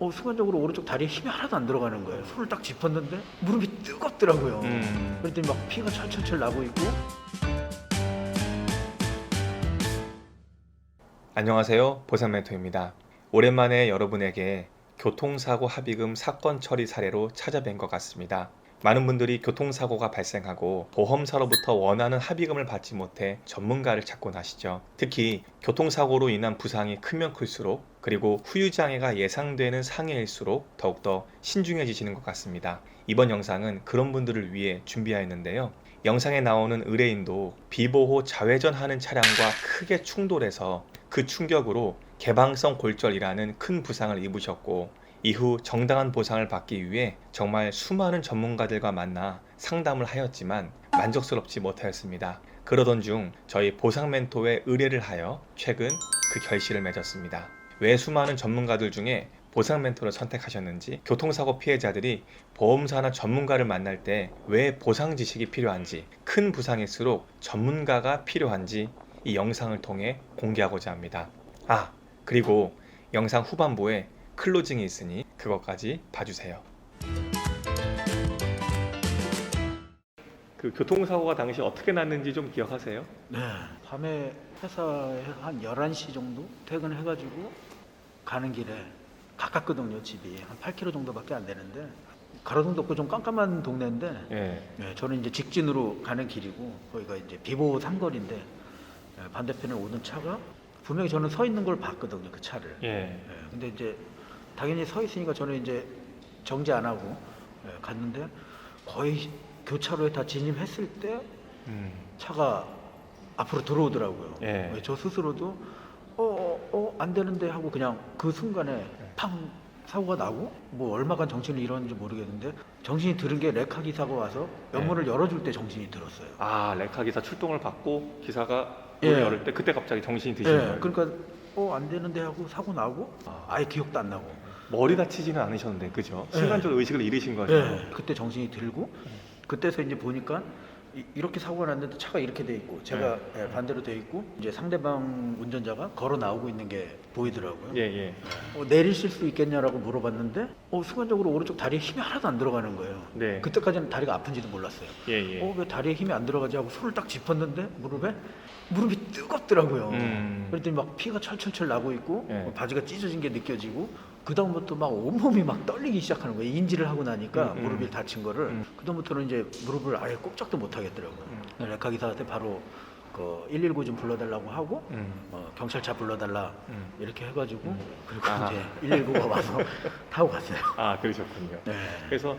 어, 순간적으로 오른쪽 다리에 힘이 하나도 안 들어가는 거예요. 손을 딱 짚었는데 무릎이 뜨겁더라고요. 음. 그랬더니 막 피가 철철철 나고 있고 안녕하세요. 보상 멘토입니다. 오랜만에 여러분에게 교통사고 합의금 사건 처리 사례로 찾아뵌 것 같습니다. 많은 분들이 교통사고가 발생하고 보험사로부터 원하는 합의금을 받지 못해 전문가를 찾곤 하시죠. 특히 교통사고로 인한 부상이 크면 클수록 그리고 후유장애가 예상되는 상해일수록 더욱더 신중해지시는 것 같습니다. 이번 영상은 그런 분들을 위해 준비하였는데요. 영상에 나오는 의뢰인도 비보호 좌회전하는 차량과 크게 충돌해서 그 충격으로 개방성 골절이라는 큰 부상을 입으셨고 이후 정당한 보상을 받기 위해 정말 수많은 전문가들과 만나 상담을 하였지만 만족스럽지 못하였습니다. 그러던 중 저희 보상 멘토에 의뢰를 하여 최근 그 결실을 맺었습니다. 왜 수많은 전문가들 중에 보상 멘토를 선택하셨는지, 교통사고 피해자들이 보험사나 전문가를 만날 때 왜 보상 지식이 필요한지, 큰 부상일수록 전문가가 필요한지 이 영상을 통해 공개하고자 합니다. 아, 그리고 영상 후반부에 클로징이 있으니 그것까지 봐주세요. 그 교통사고가 당시 어떻게 났는지 좀 기억하세요? 네. 밤에 회사에 한 11시 정도 퇴근해가지고 가는 길에 가깝거든요 집이 한 8km 정도밖에 안 되는데 가로등도 없고 좀 깜깜한 동네인데 예. 네, 저는 이제 직진으로 가는 길이고 거기가 이제 비보 삼거리인데 네, 반대편에 오는 차가 분명히 저는 서 있는 걸 봤거든요 그 차를 예. 예, 근데 이제 당연히 서 있으니까 저는 이제 정지 안 하고 예, 갔는데 거의 교차로에 다 진입했을 때 음. 차가 앞으로 들어오더라고요. 예. 저 스스로도 어 어 안 되는데 하고 그냥 그 순간에 팡 사고가 나고 뭐 얼마간 정신을 잃었는지 모르겠는데 정신이 들은 게 레카 기사가 와서 연문을 열어줄 때 정신이 들었어요. 아, 레카 기사 출동을 받고 기사가 예. 문을 열을 때 그때 갑자기 정신이 드시는 예, 거예요. 그러니까 어 안 되는데 하고 사고 나고 아. 아예 기억도 안 나고. 머리 다치지는 않으셨는데, 그죠? 예. 순간적으로 의식을 잃으신 거죠. 예, 그때 정신이 들고 그때서 이제 보니까 이, 렇게 사고가 났는데 차가 이렇게 돼 있고 제가 예, 반대로 돼 있고 이제 상대방 운전자가 걸어 나오고 있는 게 보이더라고요. 예, 예. 어, 내리실 수 있겠냐라고 물어봤는데 어, 순간적으로 오른쪽 다리에 힘이 하나도 안 들어가는 거예요. 네. 그때까지는 다리가 아픈지도 몰랐어요. 예, 예. 어, 왜 다리에 힘이 안 들어가지 하고 손을 딱 짚었는데 무릎에 무릎이 뜨겁더라고요. 음. 그랬더니 막 피가 철철철 나고 있고 예. 어, 바지가 찢어진 게 느껴지고 그 다음부터 막 온몸이 막 떨리기 시작하는 거예요. 인지를 하고 나니까 음, 음. 무릎이 다친 거를 음. 그 다음부터는 이제 무릎을 아예 꼼짝도 못 하겠더라고요. 음. 레카 기사한테 바로 그 119 좀 불러달라고 하고 음. 어, 경찰차 불러달라 음. 이렇게 해가지고 음. 그리고 아하. 이제 119가 와서 타고 갔어요. 아, 그러셨군요. 네. 그래서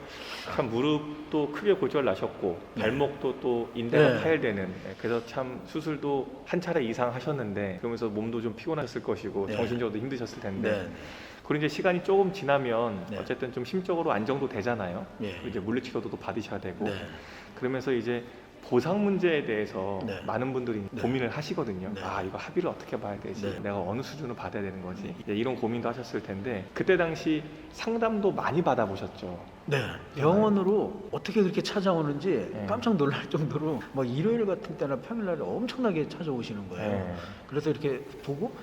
참 무릎도 크게 골절 나셨고 네. 발목도 또 인대가 네. 파열되는 예, 그래서 참 수술도 한 차례 이상 하셨는데 그러면서 몸도 좀 피곤하셨을 것이고 네. 정신적으로도 힘드셨을 텐데 네. 그리고 이제 시간이 조금 지나면 네. 어쨌든 좀 심적으로 안정도 되잖아요. 예. 그리고 이제 물리치료도 또 받으셔야 되고 네. 그러면서 이제 보상 문제에 대해서 네. 많은 분들이 네. 고민을 하시거든요. 네. 아 이거 합의를 어떻게 봐야 되지? 네. 내가 어느 수준을 받아야 되는 거지? 이제 이런 고민도 하셨을 텐데 그때 당시 상담도 많이 받아보셨죠. 네. 병원으로 어떻게 그렇게 찾아오는지 네. 깜짝 놀랄 정도로 막 일요일 같은 때나 평일날에 엄청나게 찾아오시는 거예요. 네. 그래서 이렇게 보고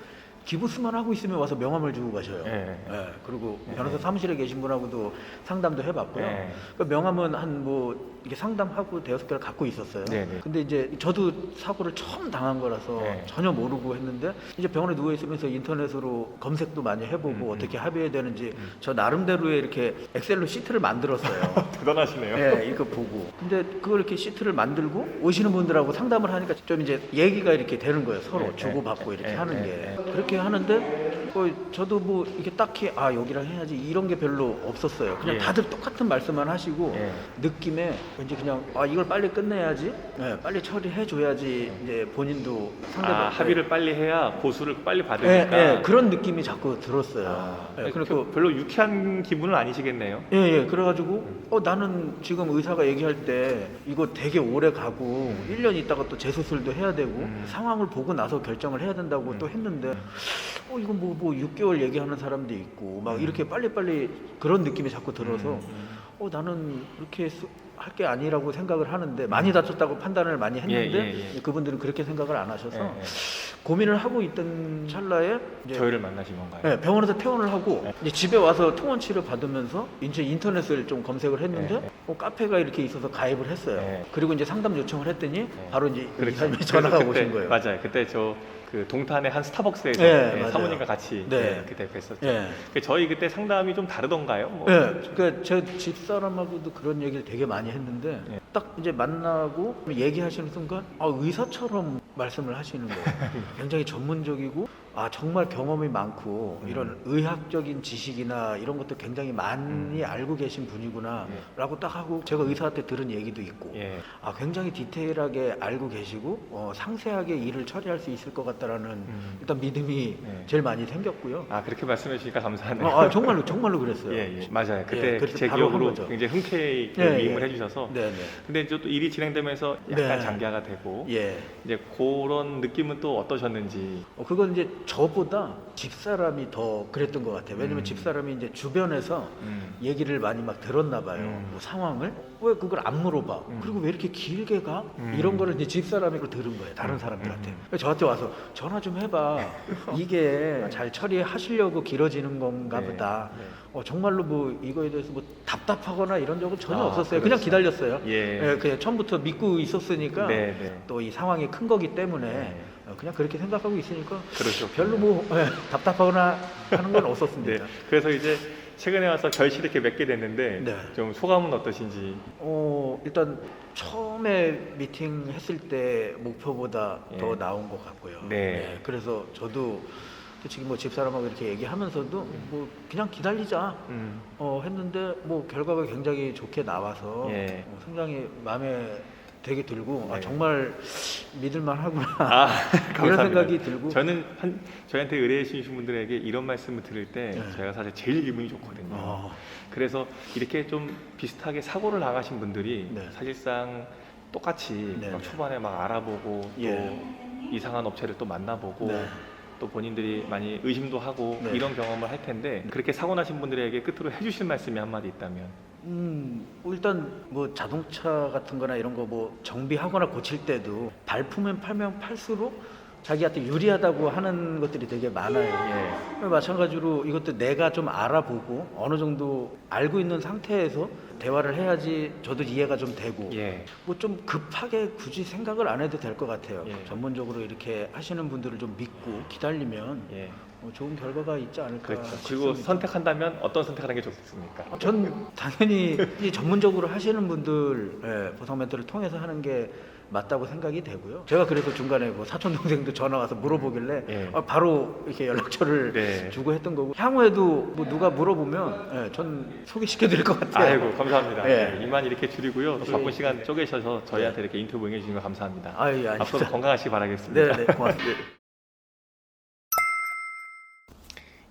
기부스만 하고 있으면 와서 명함을 주고 가셔요. 네. 네, 그리고 네. 변호사 사무실에 계신 분하고도 상담도 해봤고요. 네. 그 명함은 한뭐 이렇게 상담하고 대여섯 개를 갖고 있었어요. 네, 네. 근데 이제 저도 사고를 처음 당한 거라서 네. 전혀 모르고 했는데 이제 병원에 누워 있으면서 인터넷으로 검색도 많이 해보고 음, 음. 어떻게 합의해야 되는지 저 나름대로의 이렇게 엑셀로 시트를 만들었어요. 대단하시네요. 예, 이거 보고. 근데 그걸 이렇게 시트를 만들고 오시는 분들하고 상담을 하니까 좀 이제 얘기가 이렇게 되는 거예요. 서로 네, 주고받고 네, 이렇게 네, 하는 네, 게. 그렇게 하는데 어, 저도 뭐 이게 딱히 아 여기랑 해야지 이런 게 별로 없었어요. 그냥 예. 다들 똑같은 말씀만 하시고 예. 느낌에 왠지 그냥 아 이걸 빨리 끝내야지, 예, 빨리 처리해 줘야지 이제 본인도 상대방 아, 합의를 빨리 해야 보수를 빨리 예, 받으니까 예, 그런 느낌이 자꾸 들었어요. 아, 예, 그 그리고 별로 유쾌한 기분은 아니시겠네요. 예, 예. 그래가지고, 어, 나는 지금 의사가 얘기할 때 이거 되게 오래 가고, 1년 있다가 또 재수술도 해야 되고, 음. 상황을 보고 나서 결정을 해야 된다고 음. 또 했는데, 어, 이거 뭐, 뭐 6개월 얘기하는 사람도 있고, 막 음. 이렇게 빨리빨리 그런 느낌이 자꾸 들어서, 음, 음. 어 나는 그렇게 할 게 아니라고 생각을 하는데 많이 다쳤다고 판단을 많이 했는데 예, 예, 예. 그분들은 그렇게 생각을 안 하셔서 예, 예. 고민을 하고 있던 찰나에 이제 저희를 만나신 건가요? 네, 병원에서 퇴원을 하고 네. 이제 집에 와서 통원 치료 받으면서 이제 인터넷을 좀 검색을 했는데 네, 네. 어, 카페가 이렇게 있어서 가입을 했어요. 네. 그리고 이제 상담 요청을 했더니 네. 바로 이제 그렇죠. 이사님이 전화가 그때- 오신 거예요. 맞아요. 그때 저 그 동탄의 한 스타벅스에서 네, 예, 맞아요. 사모님과 같이 네. 예, 그때 뵀었죠. 예. 그 저희 그때 상담이 좀 다르던가요? 뭐. 네, 그러니까 제 집사람하고도 그런 얘기를 되게 많이 했는데 예. 딱 이제 만나고 얘기하시는 순간 아, 의사처럼 말씀을 하시는 거예요. 굉장히 전문적이고 아 정말 경험이 많고 음. 이런 의학적인 지식이나 이런 것도 굉장히 많이 음. 알고 계신 예. 분이구나라고 딱 하고 제가 의사한테 들은 얘기도 있고 예. 아 굉장히 디테일하게 알고 계시고 어, 상세하게 일을 처리할 수 있을 것 같다라는 음. 일단 믿음이 네. 제일 많이 생겼고요. 아 그렇게 말씀해 주시니까 감사하네요. 아, 아, 정말로 정말로 그랬어요. 예, 예. 맞아요. 그때 예, 그래서 제 바로 한 기억으로 거죠. 굉장히 흔쾌히 그 예, 위임을 예. 해주셔서 네, 네. 근데 이제 또 일이 진행되면서 약간 네. 장기화가 되고 예. 이제 그런 느낌은 또 어떠셨는지 어, 그건 이제 저보다 집사람이 더 그랬던 것 같아요. 왜냐면 음. 집사람이 이제 주변에서 음. 얘기를 많이 막 들었나 봐요. 음. 뭐 상황을 왜 그걸 안 물어봐? 음. 그리고 왜 이렇게 길게 가? 음. 이런 거를 이제 집사람이 그걸 들은 거예요. 다른 음. 사람들한테. 음. 그래서 저한테 와서 전화 좀 해봐. 이게 잘 처리하시려고 길어지는 건가 네. 보다. 네. 어, 정말로 뭐 이거에 대해서 뭐 답답하거나 이런 적은 전혀 아, 없었어요. 그냥. 기다렸어요. 예. 예, 그냥 처음부터 믿고 있었으니까 네, 네. 또 이 상황이 큰 거기 때문에 네. 어, 그냥 그렇게 생각하고 있으니까 그렇죠. 별로 뭐 예, 답답하거나 하는 건 없었습니다. 네. 그래서 이제 최근에 와서 결실 이렇게 맺게 됐는데 네. 좀 소감은 어떠신지? 어 일단 처음에 미팅 했을 때 목표보다 예. 더 나온 것 같고요. 네. 그래서 저도 솔직히 뭐 집사람하고 이렇게 얘기하면서도 뭐 그냥 기다리자 음. 어, 했는데 뭐 결과가 굉장히 좋게 나와서 예. 어, 굉장히 마음에 되게 들고 아, 네. 정말 믿을만 하구나 아, 감사합니다. 생각이 들고 저는 한, 저희한테 의뢰해 주신 분들에게 이런 말씀을 들을 때 네. 제가 사실 제일 기분이 좋거든요. 어, 그래서 이렇게 좀 비슷하게 사고를 나가신 분들이 네. 사실상 똑같이 네, 막 네. 초반에 막 알아보고 또 예. 이상한 업체를 또 만나보고 네. 또 본인들이 많이 의심도 하고 네. 이런 경험을 할 텐데 그렇게 사고 나신 분들에게 끝으로 해주실 말씀이 한마디 있다면 음, 뭐 일단 뭐 자동차 같은 거나 이런 거 뭐 정비하거나 고칠 때도 발품은 팔면 팔수록 자기한테 유리하다고 하는 것들이 되게 많아요. 예. 마찬가지로 이것도 내가 좀 알아보고 어느 정도 알고 있는 상태에서 대화를 해야지 저도 이해가 좀 되고 예. 뭐 좀 급하게 굳이 생각을 안 해도 될 것 같아요. 예. 전문적으로 이렇게 하시는 분들을 좀 믿고 기다리면 예. 뭐 좋은 결과가 있지 않을까 그렇죠. 그리고 싶습니다. 선택한다면 어떤 선택하는 게 좋겠습니까? 전 당연히 이 전문적으로 하시는 분들 예, 보상 멘토를 통해서 하는 게 맞다고 생각이 되고요. 제가 그래서 중간에 뭐 사촌 동생도 전화 와서 물어보길래 예. 아, 바로 이렇게 연락처를 네. 주고 했던 거고 향후에도 뭐 누가 물어보면 예, 전 소개시켜 드릴 것 같아요. 아이고 감사합니다. 예. 네, 이만 이렇게 줄이고요. 또 예. 바쁜 시간 쪼개셔서 저희한테 이렇게 인터뷰 응해주신 거 감사합니다. 아유, 예, 앞으로 아닙니다. 건강하시기 바라겠습니다. 네, 네, 고맙습니다.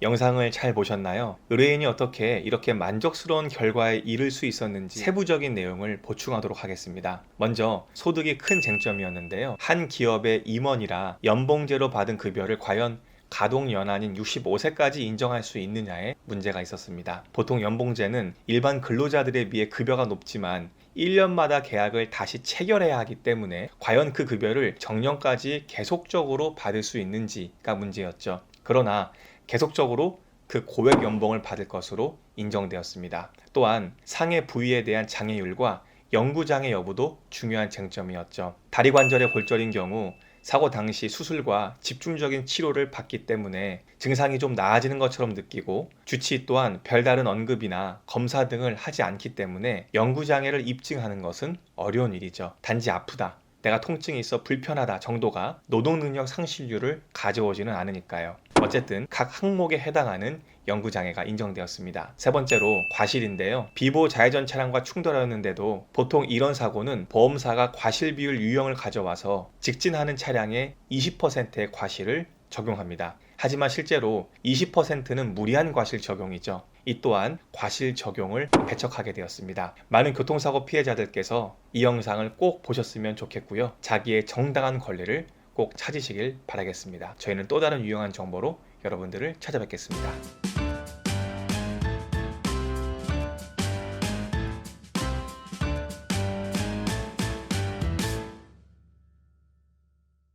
영상을 잘 보셨나요? 의뢰인이 어떻게 이렇게 만족스러운 결과에 이를 수 있었는지 세부적인 내용을 보충하도록 하겠습니다. 먼저 소득이 큰 쟁점이었는데요. 한 기업의 임원이라 연봉제로 받은 급여를 과연 가동 연한인 65세까지 인정할 수 있느냐에 문제가 있었습니다. 보통 연봉제는 일반 근로자들에 비해 급여가 높지만 1년마다 계약을 다시 체결해야 하기 때문에 과연 그 급여를 정년까지 계속적으로 받을 수 있는지가 문제였죠. 그러나 계속적으로 그 고액 연봉을 받을 것으로 인정되었습니다. 또한 상해 부위에 대한 장애율과 영구 장애 여부도 중요한 쟁점이었죠. 다리 관절의 골절인 경우 사고 당시 수술과 집중적인 치료를 받기 때문에 증상이 좀 나아지는 것처럼 느끼고 주치 또한 별다른 언급이나 검사 등을 하지 않기 때문에 영구 장애를 입증하는 것은 어려운 일이죠. 단지 아프다. 내가 통증이 있어 불편하다 정도가 노동 능력 상실률을 가져오지는 않으니까요. 어쨌든 각 항목에 해당하는 연구 장애가 인정되었습니다. 세 번째로 과실인데요. 비보 좌회전 차량과 충돌하였는데도 보통 이런 사고는 보험사가 과실 비율 유형을 가져와서 직진하는 차량의 20%의 과실을 적용합니다. 하지만 실제로 20%는 무리한 과실 적용이죠. 이 또한 과실 적용을 배척하게 되었습니다. 많은 교통사고 피해자들께서 이 영상을 꼭 보셨으면 좋겠고요. 자기의 정당한 권리를 꼭 찾으시길 바라겠습니다. 저희는 또 다른 유용한 정보로 여러분들을 찾아뵙겠습니다.